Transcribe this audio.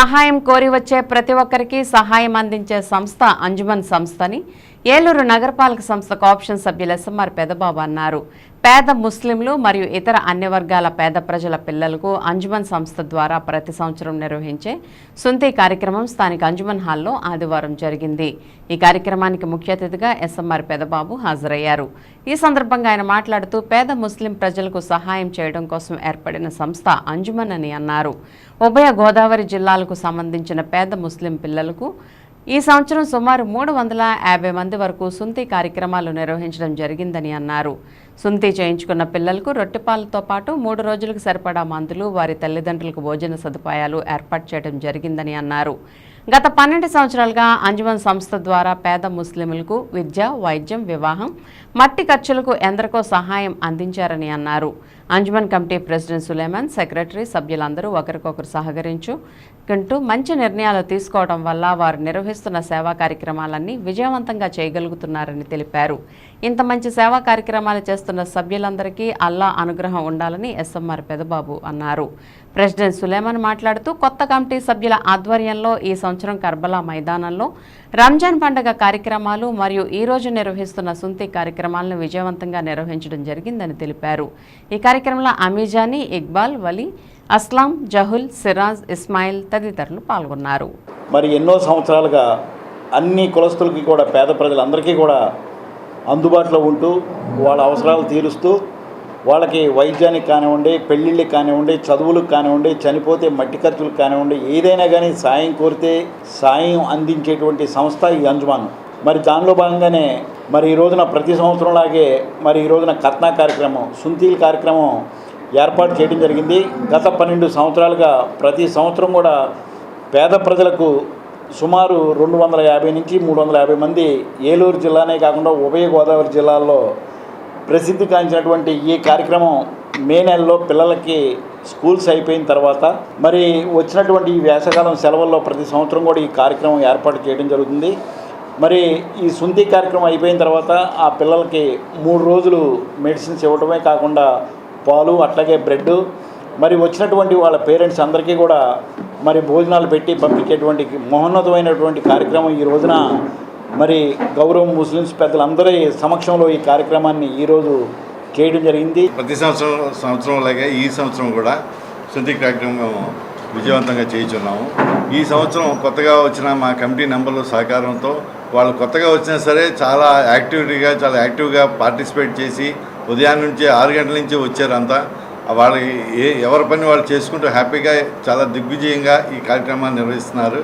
సహాయం కోరి వచ్చే ప్రతి ఒక్కరికి సహాయం అందించే సంస్థ అంజుమన్ సంస్థని. ఏలూరు నగరపాలక సంస్థ కోఆప్షన్ సభ్యులు ఎస్ఎంఆర్ పెదబాబు అన్నారు. పేద ముస్లింలు మరియు ఇతర అన్ని వర్గాల పేద ప్రజల పిల్లలకు అంజుమన్ సంస్థ ద్వారా ప్రతి సంవత్సరం నిర్వహించే సుంతి కార్యక్రమం స్థానిక అంజుమన్ హాల్లో ఆదివారం జరిగింది. ఈ కార్యక్రమానికి ముఖ్య అతిథిగా ఎస్ఎంఆర్ పెదబాబు హాజరయ్యారు. ఈ సందర్భంగా ఆయన మాట్లాడుతూ పేద ముస్లిం ప్రజలకు సహాయం చేయడం కోసం ఏర్పడిన సంస్థ అంజుమన్ అని అన్నారు. ఉభయ గోదావరి జిల్లాలకు సంబంధించిన పేద ముస్లిం పిల్లలకు ఈ సంవత్సరం సుమారు మూడు వందల యాభై మంది వరకు సుంతి కార్యక్రమాలు నిర్వహించడం జరిగిందని అన్నారు. సుంతి చేయించుకున్న పిల్లలకు రొట్టెపాలతో పాటు మూడు రోజులకు సరిపడా మందులు వారి తల్లిదండ్రులకు భోజన సదుపాయాలు ఏర్పాటు చేయడం జరిగిందని అన్నారు. గత పన్నెండు సంవత్సరాలుగా అంజుమన్ సంస్థ ద్వారా పేద ముస్లింలకు విద్య వైద్యం వివాహం మట్టి ఖర్చులకు ఎందరికో సహాయం అందించారని అన్నారు. Anjuman committee president Suleman secretary సభ్యులందరూ ఒకరికొకరు సహకరించు కంటూ మంచి నిర్ణయాలు తీసుకోవడం వల్ల వారు నిర్వహిస్తున్న సేవా కార్యక్రమాలన్నీ విజయవంతంగా చేయగలుగుతున్నారని తెలిపారు. ఇంత మంచి సేవా కార్యక్రమాలు చేస్తున్న సభ్యులందరికీ అల్లా అనుగ్రహం ఉండాలని ఎస్ఎంఆర్ పెదబాబు అన్నారు. ప్రెసిడెంట్ సులేమాన్ మాట్లాడుతూ కొత్త కమిటీ సభ్యుల ఆధ్వర్యంలో ఈ సంవత్సరం కర్బలా మైదానంలో రంజాన్ పండుగ కార్యక్రమాలు మరియు ఈ రోజు నిర్వహిస్తున్న సుంతి కార్యక్రమాలను విజయవంతంగా నిర్వహించడం జరిగిందని తెలిపారు. ఈ కార్యక్రమంలో అమీజానీ ఇక్బాల్ వలీ అస్లాం జహుల్ సిరాజ్ ఇస్మాయిల్ తదితరులు పాల్గొన్నారు. మరి ఎన్నో సంవత్సరాలుగా అన్ని కులస్తులకి కూడా పేద ప్రజలందరికీ కూడా అందుబాటులో ఉంటూ వాళ్ళ అవసరాలు తీరుస్తూ వాళ్ళకి వైద్యానికి కానివ్వండి పెళ్ళిళ్ళకి కానివ్వండి చదువులకు కానివ్వండి చనిపోతే మట్టి ఖర్చులకు కానివ్వండి ఏదైనా కానీ సాయం కోరితే సాయం అందించేటువంటి సంస్థ ఈ అంజుమాన్. మరి దానిలో భాగంగానే మరి ఈ రోజున ప్రతి సంవత్సరంలాగే మరి ఈ రోజున కత్నా కార్యక్రమం సుంతీల్ కార్యక్రమం ఏర్పాటు చేయడం జరిగింది. గత పన్నెండు సంవత్సరాలుగా ప్రతి సంవత్సరం కూడా పేద ప్రజలకు సుమారు రెండు వందల యాభై నుంచి మూడు వందల యాభై మంది ఏలూరు జిల్లానే కాకుండా ఉభయ గోదావరి జిల్లాల్లో ప్రసిద్ధి కాంచినటువంటి ఈ కార్యక్రమం మే నెలలో పిల్లలకి స్కూల్స్ అయిపోయిన తర్వాత మరి వచ్చినటువంటి ఈ వేసవకాలం సెలవుల్లో ప్రతి సంవత్సరం కూడా ఈ కార్యక్రమం ఏర్పాటు చేయడం జరుగుతుంది. మరి ఈ సుంతి కార్యక్రమం అయిపోయిన తర్వాత ఆ పిల్లలకి మూడు రోజులు మెడిసిన్స్ ఇవ్వడమే కాకుండా పాలు అట్లాగే బ్రెడ్. మరి వచ్చినటువంటి వాళ్ళ పేరెంట్స్ అందరికీ కూడా మరి భోజనాలు పెట్టి పంపించేటువంటి మహోన్నతమైనటువంటి కార్యక్రమం ఈ రోజున. మరి గౌరవ ముస్లిమ్స్ పెద్దలందరి సమక్షంలో ఈ కార్యక్రమాన్ని ఈరోజు చేయడం జరిగింది. ప్రతి సంవత్సరం సంవత్సరం లాగే ఈ సంవత్సరం కూడా శుద్ధి కార్యక్రమం విజయవంతంగా చేయించున్నాము. ఈ సంవత్సరం కొత్తగా వచ్చిన మా కమిటీ నెంబర్ల సహకారంతో వాళ్ళు కొత్తగా వచ్చినా సరే చాలా యాక్టివిటీగా చాలా యాక్టివ్గా పార్టిసిపేట్ చేసి ఉదయం నుంచి ఆరు గంటల నుంచి వచ్చారంతా. వాళ్ళకి ఏ ఎవరి పని వాళ్ళు చేసుకుంటూ హ్యాపీగా చాలా దిగ్విజయంగా ఈ కార్యక్రమాన్ని నిర్వహిస్తున్నారు.